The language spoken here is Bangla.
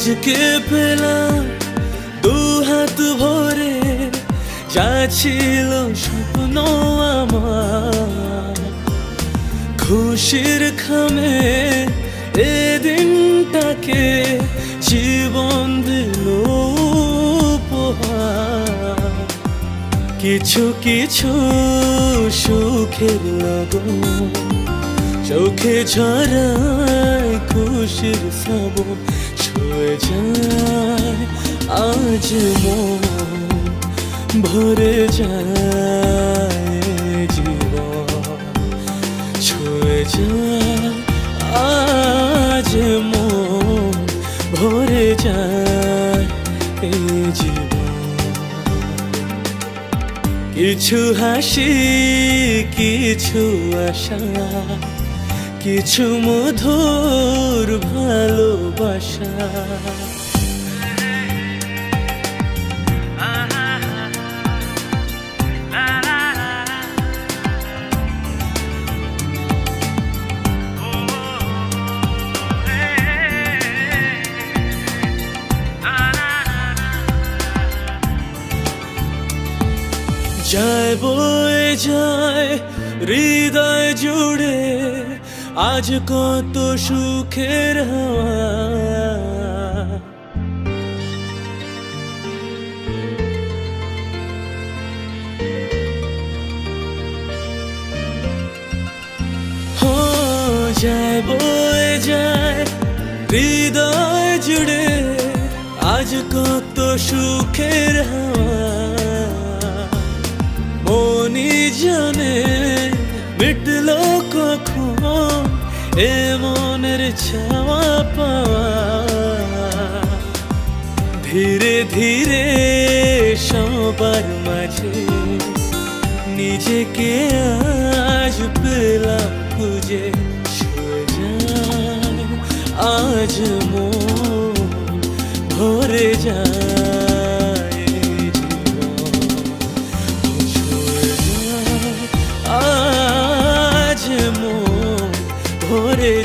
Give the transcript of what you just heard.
আজকে পেলাম দু হাত ভরে, যা ছিল স্বপ্ন আমার। খুশির খামে এ দিনটাকে জীবন দিল কিছু কিছু সুখের লগন, চোখে ঝরায় খুশির শ্রাবণ। ছুঁয়ে যায়, আজ মন ভরে যায়, জীবন ছুঁয়ে যায়, আজ মন ভরে যায়, এই কিছু হাসি, কিছু আশা, কিছু মধুর যায় বয়ে যায়, হৃদয় জুড়ে আজ কত সুখের হাওয়া। হো যায় বয়ে যায়, হৃদয় জুড়ে আজ কত সুখের হাওয়া। মনি জানে, মিটলো কখন এ মনের ছাওয়া পাওয়া। ধীরে ধীরে সবার মাঝে নিজেকে আজ পেলাম খুঁজে আজ মন ভরে যায়।